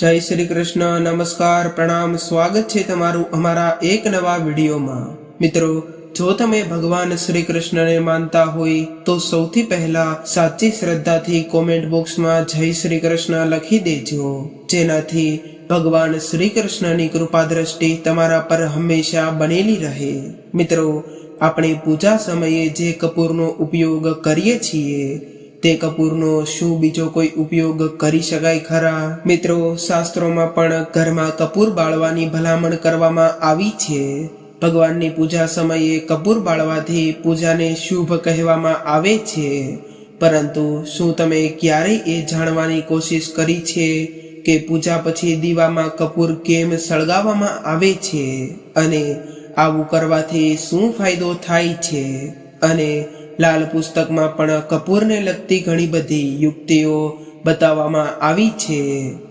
જય શ્રી કૃષ્ણ, નમસ્કાર, પ્રણામ, સ્વાગત છે તમારું અમારા એક નવા વિડીયોમાં. મિત્રો, જો તમે ભગવાન શ્રી કૃષ્ણને માનતા હોય, તો સૌથી પહેલા સાચી શ્રદ્ધાથી કોમેન્ટ બોક્સમાં જય શ્રી કૃષ્ણ લખી દેજો. જેનાથી ભગવાન શ્રી કૃષ્ણની કૃપા દ્રષ્ટિ તમારા પર હંમેશા બનેલી રહે. મિત્રો, આપણે પૂજા સમયે જે કપૂરનો ઉપયોગ કરીએ છીએ તે કપૂરનો શું બીજો કોઈ ઉપયોગ કરી શકાય ખરા? મિત્રો, શાસ્ત્રોમાં પણ ઘરમાં કપૂર બાળવાની ભલામણ કરવામાં આવી છે. ભગવાનની પૂજા સમયે કપૂર બાળવાથી પૂજાને શુભ કહેવામાં આવે છે. પરંતુ શું તમે ક્યારેય એ જાણવાની કોશિશ કરી છે કે પૂજા પછી દીવામાં કપૂર કેમ સળગાવવામાં આવે છે? અને આવું કરવાથી શું ફાયદો થાય છે? અને લાલ પુસ્તકમાં પણ કપૂરને લગતી ઘણી બધી યુક્તિઓ બતાવવામાં આવી છે.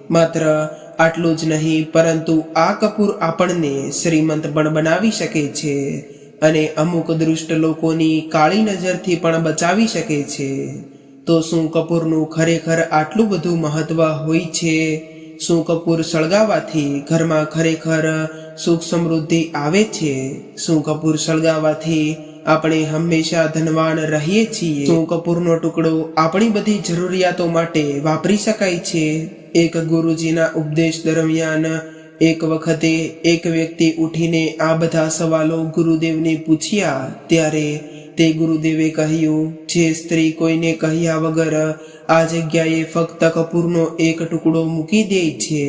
માત્ર આટલું જ નહીં, પરંતુ આ કપૂર આપણને શ્રીમંત પણ બનાવી શકે છે અને અમુક દુષ્ટ લોકોની કાળી નજરથી પણ બચાવી શકે છે. તો શું કપૂરનું ખરેખર આટલું બધું મહત્વ હોય છે? શું કપૂર સળગાવવાથી ઘરમાં ખરેખર સુખ સમૃદ્ધિ આવે છે? શું કપૂર સળગાવવાથી આપણે હંમેશા ધનવાન રહીએ છીએ. તો કપૂરનો ટુકડો આપણી બધી જરૂરિયાતો માટે વાપરી શકાય છે? એક ગુરુજીના ઉપદેશ દરમિયાન એક વખતે એક વ્યક્તિ ઉઠીને આ બધા સવાલો ગુરુદેવને પૂછ્યા. ત્યારે તે ગુરુદેવે કહ્યું, જે સ્ત્રી કોઈને કહ્યા વગર આ જગ્યાએ ફક્ત કપૂરનો એક ટુકડો મૂકી દે છે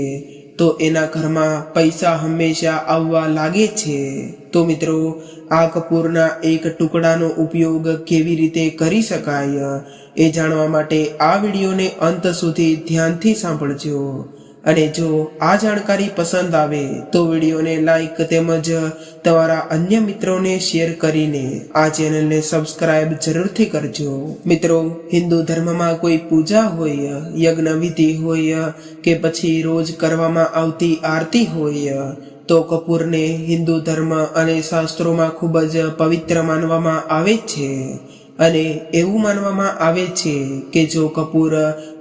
તો એના ઘરમાં પૈસા હંમેશા આવવા લાગે છે. તો મિત્રો, આ કપૂરના એક ટુકડાનો ઉપયોગ કેવી રીતે કરી શકાય? એ જાણવા માટે આ વિડીયોને અંત સુધી ધ્યાનથી સાંભળજો. અને જો આ જાણકારી પસંદ આવે તો વિડીયોને લાઈક તેમજ તમારા અન્ય મિત્રોને શેર કરીને આ ચેનલને સબસ્ક્રાઇબ જરૂરથી કરજો. મિત્રો, હિન્દુ ધર્મમાં કોઈ પૂજા હોય, યજ્ઞ વિધિ હોય કે પછી રોજ કરવામાં આવતી આરતી હોય, તો કપૂરને હિન્દુ ધર્મ અને શાસ્ત્રોમાં ખૂબ જ પવિત્ર માનવામાં આવે છે. અને એવું માનવામાં આવે છે કે જો કપૂર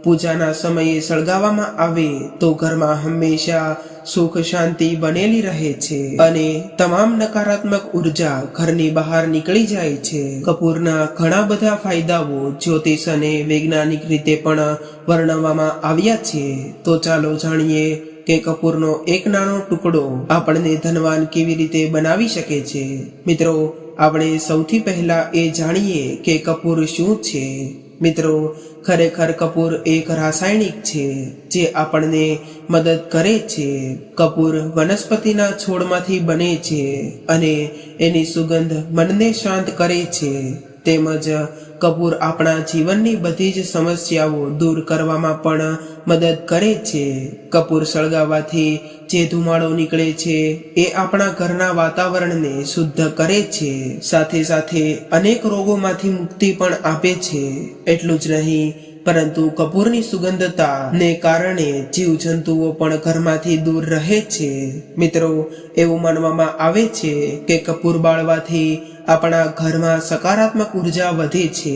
પૂજાના સમયે સળગાવવામાં આવે તો ઘરમાં હંમેશા સુખ શાંતિ બનેલી રહે છે અને તમામ નકારાત્મક ઊર્જા ઘરની બહાર નીકળી જાય છે. કપૂરના ઘણા બધા ફાયદાઓ જ્યોતિષ અને વૈજ્ઞાનિક રીતે પણ વર્ણવવામાં આવ્યા છે. તો ચાલો જાણીએ કે કપૂરનો એક નાનો ટુકડો આપણને ધનવાન કેવી રીતે બનાવી શકે છે. મિત્રો આપણે સૌથી પહેલાં એ જાણીએ કે કપૂર શું છે. મિત્રો, ખરેખર કપૂર એક રાસાયણિક છે, જે આપણને મદદ કરે છે. કપૂર વનસ્પતિના છોડમાંથી બને છે અને એની સુગંધ મનને શાંત કરે છે. તેમજ કપૂર આપણા જીવનની બધી જ સમસ્યાઓ દૂર કરવામાં પણ મદદ કરે છે. કપૂર સળગાવવાથી જે ધુમાડો નીકળે છે, એ આપણા ઘરના વાતાવરણને શુદ્ધ કરે છે. સાથે સાથે અનેક રોગોમાંથી મુક્તિ પણ આપે છે. એટલું જ નહીં પરંતુ કપૂરની સુગંધતા ને કારણે જીવજંતુઓ પણ ઘરમાંથી દૂર રહે છે. મિત્રો, એવું માનવામાં આવે છે કે કપૂર બાળવાથી આપણા ઘરમાં સકારાત્મક ઊર્જા વધે છે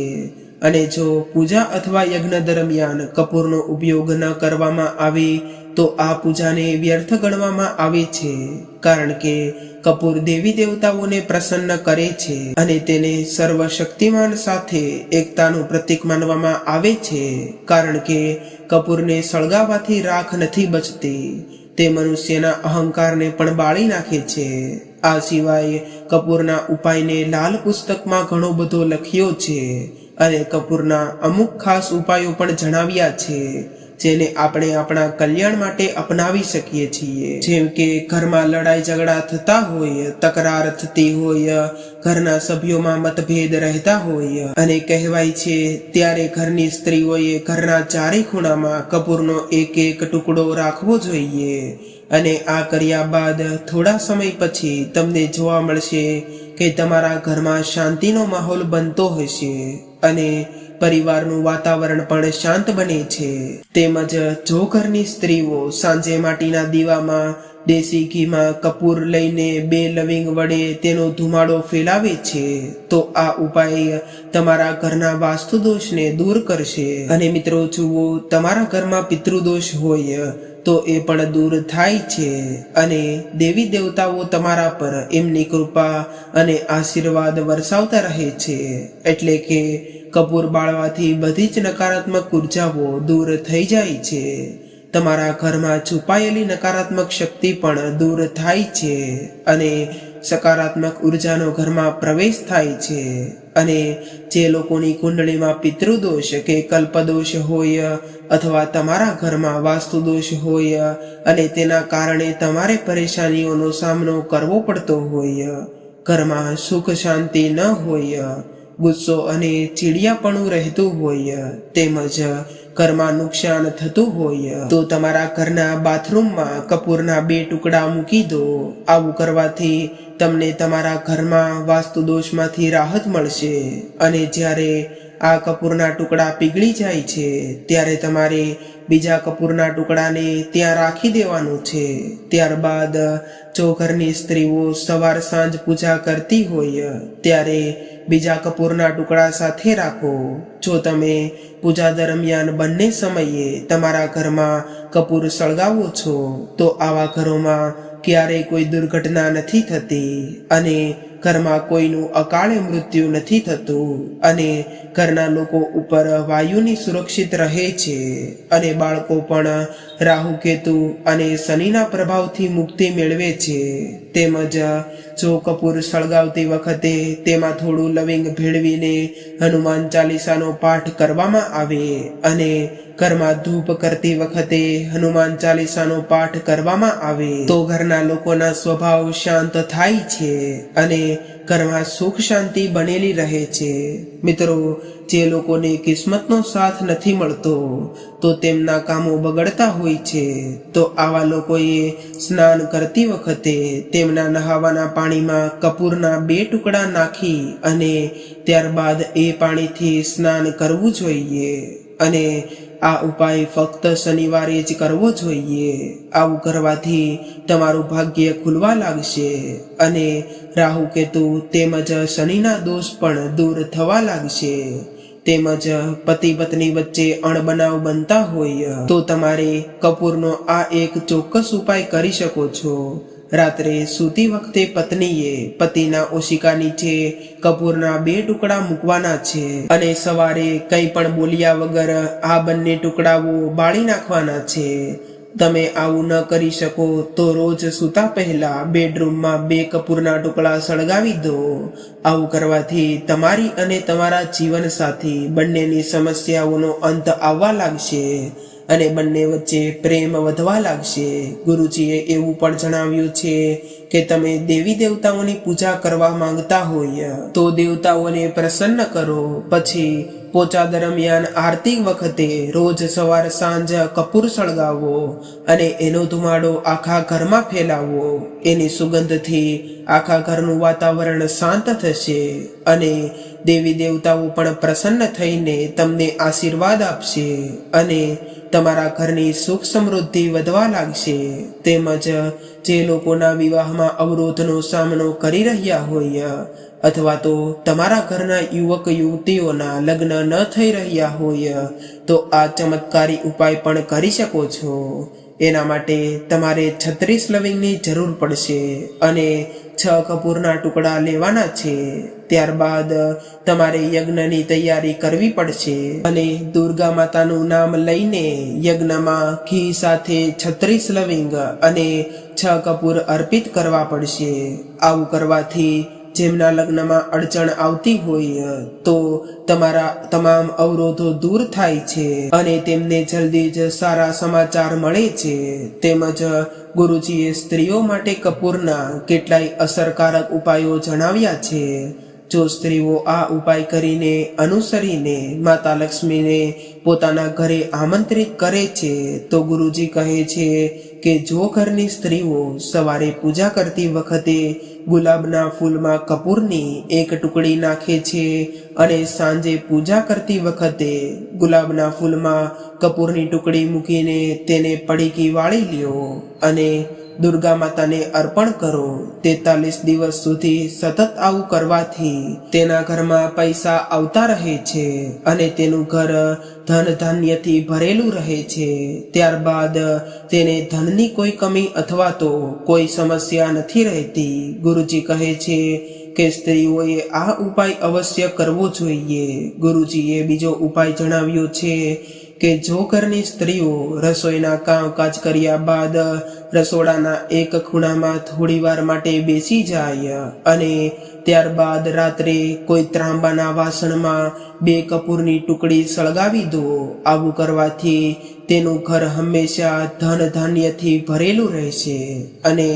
અને જો પૂજા અથવા યજ્ઞ દરમિયાન કપૂરનો ઉપયોગ ન કરવામાં આવે તો આ પૂજાને વ્યર્થ ગણવામાં આવે છે, કારણ કે કપૂર દેવી દેવતાઓને પ્રસન્ન કરે છે અને તેને સર્વશક્તિમાન સાથે એકતાનું પ્રતીક માનવામાં આવે છે, કારણ કે કપૂરને સળગાવવાથી રાખ નથી બચતી, તે મનુષ્યના અહંકારને પણ બાળી નાખે છે. આ સિવાય કપૂરના ઉપાયને લાલ પુસ્તકમાં ઘણો બધો લખ્યો છે અને કપૂરના અમુક ખાસ ઉપાયો પણ જણાવ્યા છે જેને આપણે આપણા કલ્યાણ માટે અપનાવી શકીએ છીએ. જેમ કે ઘરમાં લડાઈ ઝઘડા થતા હોય, તકરાર થતી હોય, ઘરના સભ્યોમાં મતભેદ રહેતા હોય અને કહેવાય છે, ત્યારે ઘરની સ્ત્રીઓએ ઘરના ચારે ખૂણામાં કપૂરનો એક એક ટુકડો રાખવો જોઈએ અને આ કર્યા બાદ થોડા સમય પછી તમને જોવા મળશે કે તમારા ઘરમાં શાંતિનો માહોલ બનતો હશે અને પરિવારનું વાતાવરણ પણ શાંત બને છે. તેમજ જો ઘરની સ્ત્રીઓ સાંજે માટીના દીવામાં દેશી ઘીમાં કપૂર લઈને બે લવિંગ વડે તેનો ધુમાડો ફેલાવે છે, તો આ ઉપાય તમારા ઘરના વાસ્તુ દોષને દૂર કરશે. અને મિત્રો, જુઓ, તમારા ઘરમાં પિતૃદોષ હોય તો એ પણ દૂર થાય છે. અને દેવી દેવતાઓ તમારા પર એમની કૃપા અને આશીર્વાદ વરસાવતા રહે છે. એટલે કે કપૂર બાળવાથી બધી જ નકારાત્મક ઉર્જાઓ દૂર થઈ જાય છે. તમારા ઘરમાં છુપાયેલી નકારાત્મક શક્તિ પણ દૂર થાય છે. અને સકારાત્મક ઉર્જાનો ઘરમાં પ્રવેશ થાય છે. અને જે લોકોની કુંડળીમાં પિતૃદોષ કે કલ્પદોષ હોય અથવા તમારા ઘરમાં વાસ્તુદોષ હોય અને તેના કારણે તમારે પરેશાનીઓનો સામનો કરવો પડતો હોય, ઘરમાં સુખ શાંતિ ન હોય, ગુસ્સો અને ચીડિયાપણું રહેતું હોય તેમજ ઘરમાં નુકસાન થતું હોય, તો તમારા ઘરના બાથરૂમમાં કપૂરના બે ટુકડા મૂકી દો. આવું કરવાથી તમને તમારા ઘરમાં વાસ્તુ દોષમાંથી રાહત મળશે. અને જ્યારે આ કપૂરના ટુકડા પીગળી જાય છે, ત્યારે તમારે બીજા કપૂરના ટુકડાને ત્યાં રાખી દેવાનું છે. ત્યારબાદ, જો ઘરની સ્ત્રીઓ સવાર સાંજ પૂજા કરતી હોય, ત્યારે બીજા કપૂરના ટુકડા સાથે રાખો. જો તમે પૂજા દરમિયાન બંને સમયે તમારા ઘરમાં કપૂર સળગાવો છો, તો આવા ઘરોમાં ક્યારેય કોઈ દુર્ઘટના નથી થતી અને ઘરમાં કોઈનું અકાળે મૃત્યુ નથી થતું અને ઘરના લોકો ઉપર વાયુની સુરક્ષિત રહે છે અને બાળકો પણ રાહુ કેતુ અને શનિના પ્રભાવથી મુક્તિ મેળવે છે. તેમજ જો કપૂર સળગાવતી વખતે તેમાં થોડું લવિંગ ભેળવીને હનુમાન ચાલીસાનો પાઠ કરવામાં આવે અને ઘરમાં ધૂપ કરતી વખતે હનુમાન ચાલીસાનો પાઠ કરવામાં આવે તો ઘરના લોકોના સ્વભાવ શાંત થાય છે અને ઘરમાં સુખ શાંતિ બનેલી રહે છે. મિત્રો, જે લોકોને કિસ્મતનો સાથ નથી મળતો, તો તેમના કામો બગડતા હોય છે. તો આવા લોકોએ સ્નાન કરતી વખતે તેમના નહાવાના પાણીમાં કપૂરના બે ટુકડા નાખી અને ત્યારબાદ એ પાણીથી સ્નાન કરવું જોઈએ. અને આ ઉપાય ફક્ત શનિવારે જ કરવો જોઈએ. આવું કરવાથી તમારું ભાગ્ય ખુલવા લાગશે અને રાહુ કેતુ તેમજ શનિના દોષ પણ દૂર થવા લાગશે. તેમજ પતિ પત્ની વચ્ચે અણબનાવ બનતા હોય. તો તમારે કપૂરનો આ એક ચોક્કસ ઉપાય કરી શકો છો. રાત્રે સૂતી વખતે પત્નીએ પતિના ઓશિકા નીચે કપૂરના બે ટુકડા મૂકવાના છે અને સવારે કંઈ પણ બોલ્યા વગર આ બંને ટુકડાઓ બાળી નાખવાના છે. તમે આવું ન કરી શકો તો રોજ સૂતા પહેલા બેડરૂમમાં બે કપૂરના ટુકડા સળગાવી દો. આવું કરવાથી તમારી અને તમારા જીવન સાથી બંનેની સમસ્યાઓનો અંત આવવા લાગશે. અને બંને વચ્ચે પ્રેમ વધવા લાગશે. ગુરુજીએ એવું પણ જણાવ્યું છે કે તમે દેવી દેવતાઓની પૂજા કરવા માંગતા હોય, તો દેવતાઓને પ્રસન્ન કરો. પછી પોચા દરમિયાન આરતી વખતે રોજ સવાર સાંજ કપૂર સળગાવો અને એનો ધુમાડો આખા ઘરમાં ફેલાવો. એની સુગંધથી આખા ઘરનું વાતાવરણ શાંત થશે અને દેવી દેવતાઓ પણ પ્રસન્ન થઈને તમને આશીર્વાદ આપશે અને તમારા ઘરની સુખ સમૃદ્ધિ વધવા લાગશે. તેમજ જે લોકોના વિવાહમાં અવરોધનો સામનો કરી રહ્યા હોય, અથવા તો તમારા ઘરના યુવક યુવતીઓના લગ્ન ન થઈ રહ્યા હોય, તો આ ચમત્કારી ઉપાય પણ કરી શકો છો. એના માટે તમારે છત્રીસ લવિંગની જરૂર પડશે અને છ કપૂરના ટુકડા લેવાના છે. ત્યારબાદ તમારે યજ્ઞની તૈયારી કરવી પડશે અને દુર્ગા માતાનું નામ લઈને યજ્ઞમાં ઘી સાથે છત્રીસ લવિંગ અને છ કપૂર અર્પિત કરવા પડશે. આવું કરવાથી જેમના લગ્નમાં અડચણ આવતી હોય, તો તમારા તમામ અવરોધો દૂર થાય છે અને તેમને જલ્દી જ સારા સમાચાર મળે છે. તેમજ ગુરુજીએ સ્ત્રીઓ માટે કપૂરના કેટલાય અસરકારક ઉપાયો જણાવ્યા છે. જો સ્ત્રીઓ આ ઉપાય કરીને અનુસરીને માતા લક્ષ્મીને પોતાના ઘરે આમંત્રિત કરે છે, તો ગુરુજી કહે છે કે જો ઘરની સ્ત્રીઓ સવારે પૂજા કરતી વખતે ગુલાબના ફૂલમાં કપૂરની એક ટુકડી નાખે છે અને સાંજે પૂજા કરતી વખતે ગુલાબના ફૂલમાં કપૂરની ટુકડી મૂકીને તેને પડીકી વાળી લ્યો અને દુર્ગા માતાને અર્પણ કરો. તેતાલીસ દિવસ સુધી સતત આવું કરવાથી તેના ઘરમાં પૈસા આવતા રહે છે અને તેનું ઘર ધન ધાન્યથી ભરેલું રહે છે. ત્યારબાદ તેને ધનની કોઈ કમી અથવા તો કોઈ સમસ્યા નથી રહેતી. ગુરુજી કહે છે કે સ્ત્રીઓએ આ ઉપાય અવશ્ય કરવો જોઈએ. ગુરુજીએ બીજો ઉપાય જણાવ્યો છે કે જો ઘરની સ્ત્રીઓ રસોઈના કામકાજ કર્યા બાદ રસોડાના એક ખૂણામાં થોડીવાર માટે બેસી જાય અને ત્યારબાદ રાત્રે કોઈ ત્રાંબાના વાસણમાં બે કપૂરની ટુકડી સળગાવી દો, આવું કરવાથી તેનું ઘર હંમેશા ધન ધાન્યથી ભરેલું રહેશે અને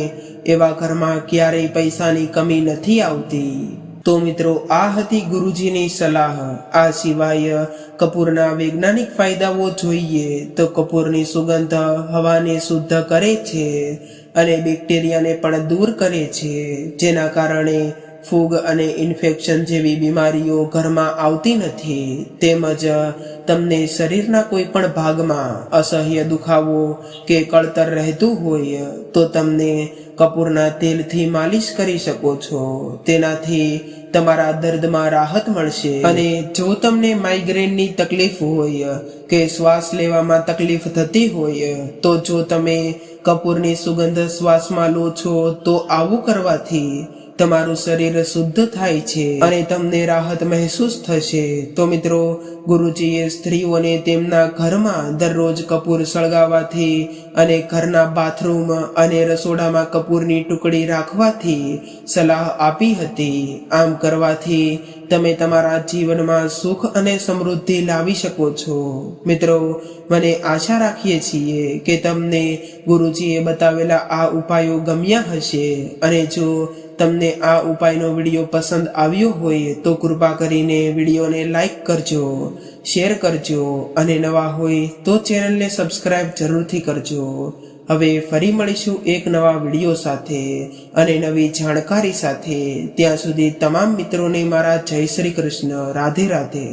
એવા ઘરમાં ક્યારેય પૈસાની કમી નથી આવતી. તો મિત્રો, આ હતી ગુરુજીની સલાહ. આ સિવાય કપૂરના વૈજ્ઞાનિક ફાયદાઓ જોઈએ તો કપૂરની સુગંધ હવાને શુદ્ધ કરે છે અને બેક્ટેરિયાને પણ દૂર કરે છે. જેના કારણે ફૂગ અને ઇન્ફેક્શન જેવી બીમારીઓ ઘરમાં આવતી નથી. તેમજ તમને શરીરના કોઈ પણ ભાગમાં અસહ્ય દુખાવો કે કળતર રહેતું હોય તો તમને કપૂરના તેલથી માલિશ કરી શકો છો. તેનાથી તમારા દર્દમાં રાહત મળશે. અને જો તમને માઇગ્રેનની તકલીફ હોય, કે શ્વાસ લેવામાં તકલીફ થતી હોય, તો જો તમે કપૂરની સુગંધ શ્વાસમાં લો છો, તો આવું કરવાથી તમારું શરીર શુદ્ધ થાય છે અને તમને રાહત મહેસૂસ થશે. તો મિત્રો, ગુરુજીએ સ્ત્રીઓને તેમના ઘરમાં દરરોજ કપૂર સળગાવવાથી અને ઘરના બાથરૂમ અને રસોડામાં કપૂરની ટુકડી રાખવાથી સલાહ આપી હતી. આમ કરવાથી તમે તમારા જીવનમાં સુખ અને સમૃદ્ધિ લાવી શકો છો. મિત્રો, મને આશા રાખીએ છીએ કે તમને ગુરુજીએ બતાવેલા આ ઉપાયો ગમ્યા હશે અને જો તમને આ ઉપાયનો વીડિયો પસંદ આવ્યો હોય તો કૃપા કરીને વિડીયોને લાઈક કરજો, શેર કરજો અને નવા હોય તો ચેનલને સબસ્ક્રાઈબ જરૂરથી કરજો. હવે ફરી મળીશું એક નવા વીડિયો સાથે અને નવી જાણકારી સાથે. ત્યાં સુધી તમામ મિત્રોને મારા જય શ્રી કૃષ્ણ. રાધે રાધે.